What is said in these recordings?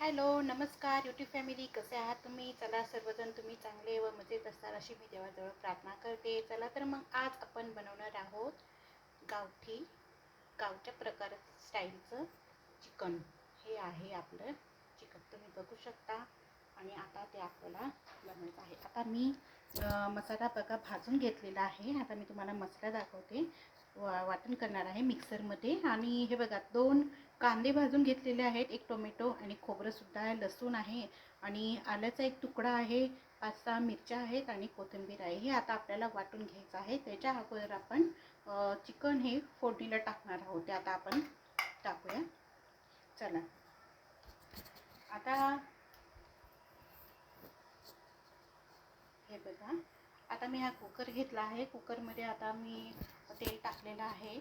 Hello नमस्कार YouTube family कसे आहात तुम्ही? चला सर्वजण तुम्ही चांगले व मजेत असणार अशी मी देवाजवळ प्रार्थना करते. चला तर मग आज आपण बनवणार आहोत गावठी गावच्या प्रकार स्टाईलचं चिकन. हे आहे आपलं चिकन. तुम्ही बघू शकता. आणि आता ते आपल्याला बनवायचं आहे. आता मी मसाला बघा भाजून घेतलेला आहे. आता मी तुम्हाला मसाला दाखवते. वा वाटण करणार आहे मिक्सरमध्ये. आणि हे बघा दोन कांदे भाजून घेतलेले आहेत. एक टोमॅटो आणि खोबरंसुद्धा आहे लसूण आहे. आणि आल्याचा एक तुकडा आहे पाच सहा मिरच्या आहेत आणि कोथिंबीर आहे. हे आता आपल्याला वाटून घ्यायचं आहे. त्याच्या अगोदर आपण चिकन हे फोडणीला टाकणार आहोत. ते आता आपण टाकूया. चला. आता हे बघा. आता मी हा कुकर घेतला आहे. कुकरमध्ये आता मी तेल टाकलेलं आहे.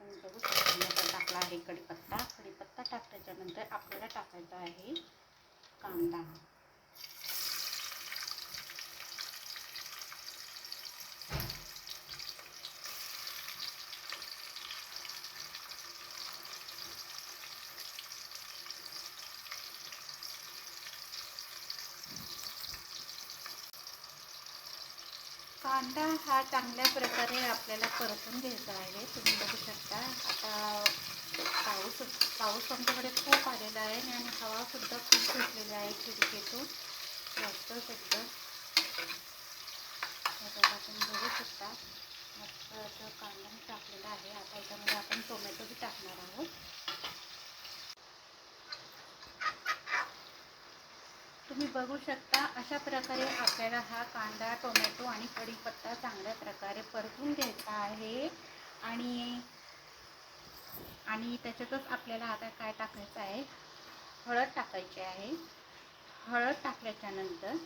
बघू टाकला आहे कढीपत्ता कढीपत्ता टाकल्याच्यानंतर आपल्याला टाकायचा आहे कांदा. कांदा हा चांगल्या प्रकारे आपल्याला परतून घ्यायचा आहे. तुम्ही बघू शकता. आता पाऊस पाऊस आमच्याकडे खूप आलेला आहे आणि हवासुद्धा खूप सुटलेली आहे खिडकीतून. जास्तच सुद्धा तुम्ही बघू शकता. मस्त असं कांदा टाकलेला आहे. आता याच्यामध्ये आपण टोमॅटो बी टाकणार आहोत. बघू शकता अशा प्रकारे आपल्याला हा कांदा टोमॅटो आणि कढीपत्ता चांगल्या प्रकारे परतून घ्यायचा आहे. आणि आणि त्याच्यातच आपल्याला आता काय टाकायचं आहे? हळद टाकायची आहे. हळद टाकल्याच्या नंतर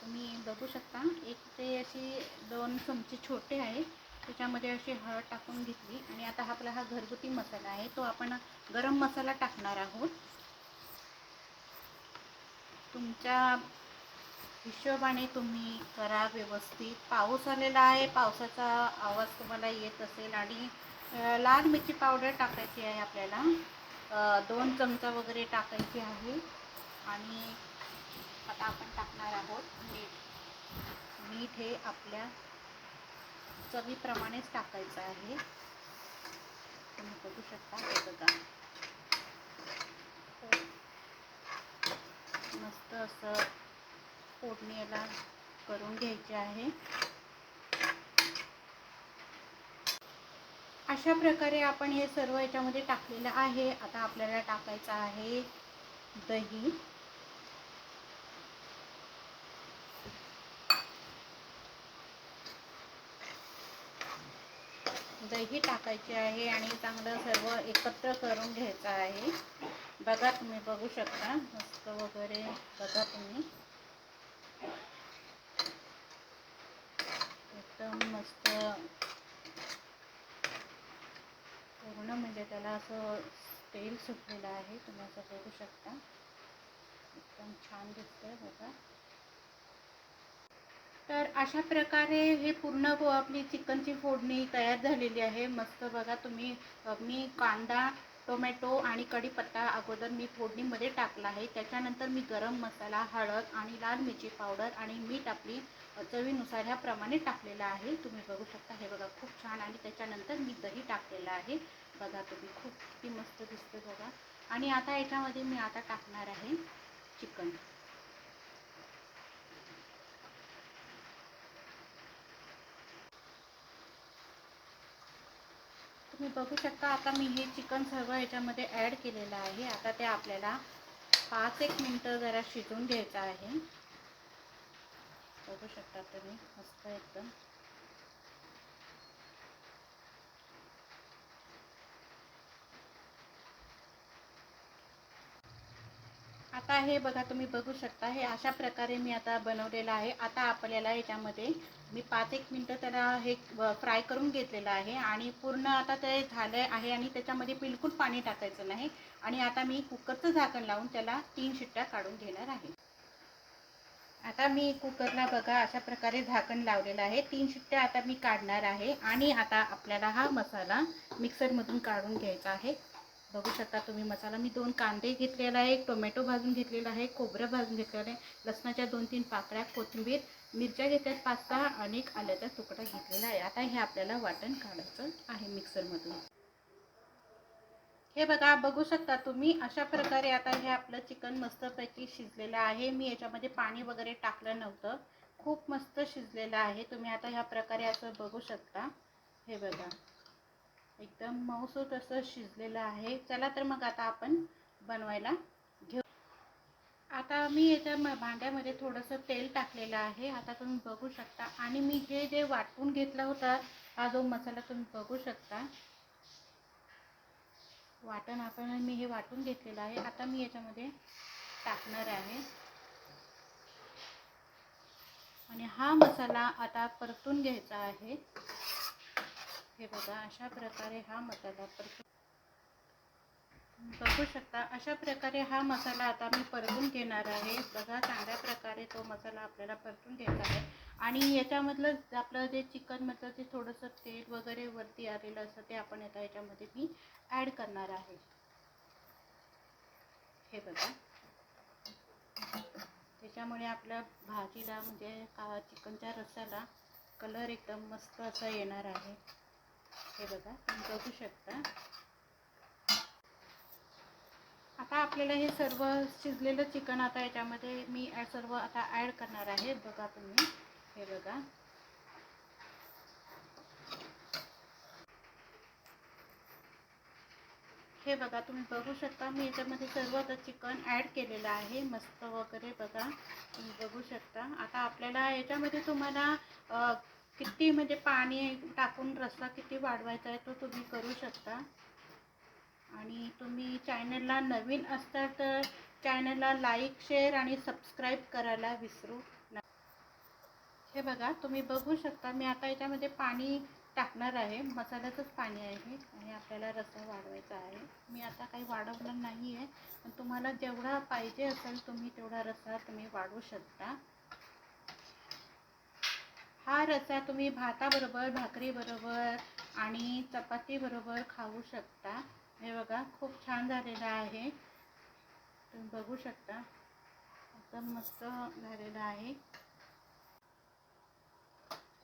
तुम्ही बघू शकता एक ते अशी दोन चमचे छोटे आहे. त्याच्यामध्ये अशी हळद टाकून घेतली. आणि आता हा आपला हा घरगुती मसाला आहे तो आपण गरम मसाला टाकणार आहोत. तुमच्या हिशोबाने तुम्ही करा व्यवस्थित. पाऊस आलेला आहे पावसाचा आवाज तुम्हाला येत असेल आणि लाल मिरची पावडर टाकायची आहे आपल्याला. दोन चमचा वगैरे टाकायची आहे. आणि आता आपण टाकणार आहोत मीठ. मीठ हे आपल्या चवीप्रमाणेच टाकायचं आहे. तुम्ही बघू शकता हे बघा. मस्त असं फोडणी याला करून घ्यायचे आहे. अशा प्रकारे आपण हे सर्व याच्यामध्ये टाकलेलं आहे. आता आपल्याला टाकायचं आहे दही. दही टाकायचे आहे आणि चांगलं सर्व एकत्र करून घ्यायचं आहे. बघा तुम्ही बघू शकता मस्त बघा तुम्ही. एकदम मस्त. पूर्ण म्हणजे त्याला असं तेल सुटलेलं आहे तुम्ही असं बघू शकता. एकदम छान दिसतंय बघा. तर अशा प्रकारे हे पूर्ण आपली चिकनची फोडणी तयार झालेली आहे. मस्त बघा तुम्ही. मी कांदा टोमॅटो आणि कढीपत्ता अगोदर मी फोडणीमध्ये टाकला आहे. त्याच्यानंतर मी गरम मसाला हळद आणि लाल मिरची पावडर आणि मीठ आपली चवीनुसार ह्याप्रमाणे टाकलेलं आहे. तुम्ही बघू शकता हे बघा खूप छान आणि त्याच्यानंतर मी दही टाकलेलं आहे. बघा तुम्ही खूप किती मस्त दिसते बघा. आणि आता याच्यामध्ये मी आता टाकणार आहे चिकन. तुम्ही बघू शकता आता मी हे चिकन सर्व ह्याच्यामध्ये ॲड केलेलं आहे. आता ते आपल्याला पाच एक मिनटं जरा शिजवून घ्यायचं आहे. बघू शकता तुम्ही मस्त एकदम. आता हे बघा तुम्ही बघू शकता हे अशा प्रकारे मी आता बनवलेलं आहे. आता आपल्याला याच्यामध्ये मी पाच एक मिनटं त्याला हे फ्राय करून घेतलेलं आहे आणि पूर्ण आता ते झालं आहे आणि त्याच्यामध्ये बिलकुल पाणी टाकायचं नाही. आणि आता मी कुकरचं झाकण लावून त्याला तीन शिट्ट्या काढून घेणार आहे. आता मी कुकरला बघा अशा प्रकारे झाकण लावलेलं आहे. तीन शिट्ट्या आता मी काढणार आहे आणि आता आपल्याला हा मसाला मिक्सरमधून काढून घ्यायचा आहे. बघू शकता तुम्ही मसाला. मी दोन कांदे घेतलेला आहे एक टोमॅटो भाजून घेतलेला आहे खोबरं भाजून घेतलेलं आहे लसणाच्या दोन तीन पाकळ्या कोथिंबीर मिरच्या घेतल्यात पाच सहा आणि एक आल्याचा तुकडा घेतलेला आहे. आता हे आपल्याला वाटण काढायचं आहे मिक्सरमधून. हे बघा बघू शकता तुम्ही अशा प्रकारे आता हे आपलं चिकन मस्तपैकी शिजलेलं आहे. मी याच्यामध्ये पाणी वगैरे टाकलं नव्हतं. खूप मस्त शिजलेलं आहे. तुम्ही आता ह्या प्रकारे असं बघू शकता. हे बघा. एकदम मऊसूत असं शिजलेलं आहे. चला तर मग आता आपण बनवायला घेऊ. आता मी याच्या भांड्यामध्ये थोडंसं तेल टाकलेलं आहे. आता तुम्ही बघू शकता. आणि मी हे जे वाटून घेतला होता हा जो मसाला तुम्ही बघू शकता. वाटण आपण मी हे वाटून घेतलेलं आहे. आता मी याच्यामध्ये टाकणार आहे. आणि हा मसाला आता परतून घ्यायचा आहे. हे बघा अशा प्रकारे हा मसाला परतून बघू शकता. अशा प्रकारे हा मसाला आता मी परतून घेणार आहे. बघा चांगल्या प्रकारे तो मसाला आपल्याला परतून घ्यायचा आहे. आणि याच्यामधलं आपलं जे चिकनमधलं जे थोडंसं तेल वगैरे वरती आलेलं असतं ते आपण आता याच्यामध्ये मी ॲड करणार आहे. हे बघा. त्याच्यामुळे आपल्या भाजीला म्हणजे का चिकनच्या रस्स्याला कलर एकदम मस्त असा येणार आहे. हे बघा तुम्ही बघू शकता. आता आपल्याला हे सर्व शिजलेलं चिकन आता याच्यामध्ये मी सर्व आता ॲड करणार आहे. बघा तुम्ही हे बघा. हे बघा तुम्ही बघू शकता मी याच्यामध्ये सर्व आता चिकन ॲड केलेलं आहे. मस्त वगैरे बघा तुम्ही बघू शकता. आता आपल्याला याच्यामध्ये तुम्हाला किती म्हणजे पाणी टाकून रस्सा किती वाढवायचा आहे तो तुम्ही करू शकता. आणि तुम्ही चॅनलला नवीन असता तर चॅनलला लाईक शेअर आणि सबस्क्राईब करायला विसरू हे बघा तुम्ही बघू शकता मी आता याच्यामध्ये पाणी टाकणार आहे. मसाल्याचंच पाणी आहे आणि आपल्याला रस्सा वाढवायचा आहे. मी आता काही वाढवलं नाही आहे पण तुम्हाला जेवढा पाहिजे असेल तुम्ही तेवढा रस्सा तुम्ही वाढवू शकता. हा रस्सा तुम्ही भाताबरोबर भाकरीबरोबर आणि चपातीबरोबर खाऊ शकता. हे बघा खूप छान झालेला आहे. तुम्ही बघू शकता. एकदम मस्त झालेला आहे.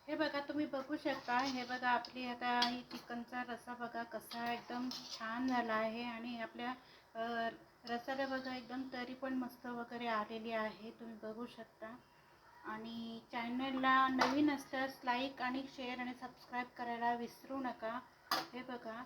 हे बघा तुम्ही बघू शकता. हे बघा आपली आता ही चिकनचा रस्सा बघा कसा एकदम छान झाला आहे आणि आपल्या रसाला रस्साला बघा एकदम तरी पण मस्त वगैरे आलेली आहे. तुम्ही बघू शकता. आणि चॅनलला नवीन असल्यास लाईक आणि शेअर आणि सबस्क्राईब करायला विसरू नका. हे बघा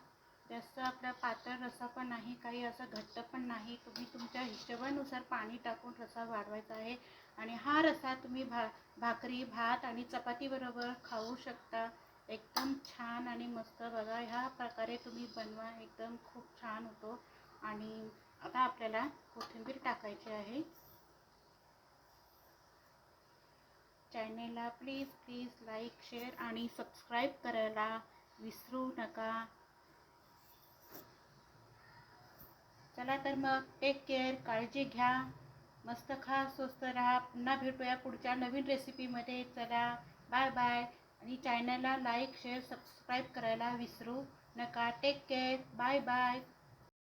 जास्त आपला पातळ रस्सा पण नाही काही असं घट्ट पण नाही. तुम्ही तुमच्या हिशोबानुसार पाणी टाकून रस्सा वाढवायचा आहे. आणि हा रसा तुम्ही भा भाकरी भात आणि चपातीबरोबर खाऊ शकता. एकदम छान आणि मस्त बघा ह्या प्रकारे तुम्ही बनवा. एकदम खूप छान होतो. आणि आता आपल्याला कोथिंबीर टाकायची आहे. चॅनेलला प्लीज प्लीज लाईक शेअर आणि सबस्क्राईब करायला विसरू नका. चला तर मग टेक केअर काळजी घ्या. मस्त खा स्वस्त राहा. पुन्हा भेटूया पुढच्या नवीन रेसिपीमध्ये चला बाय बाय आणि चॅनलला लाईक शेअर सबस्क्राईब करायला विसरू नका. Take care bye bye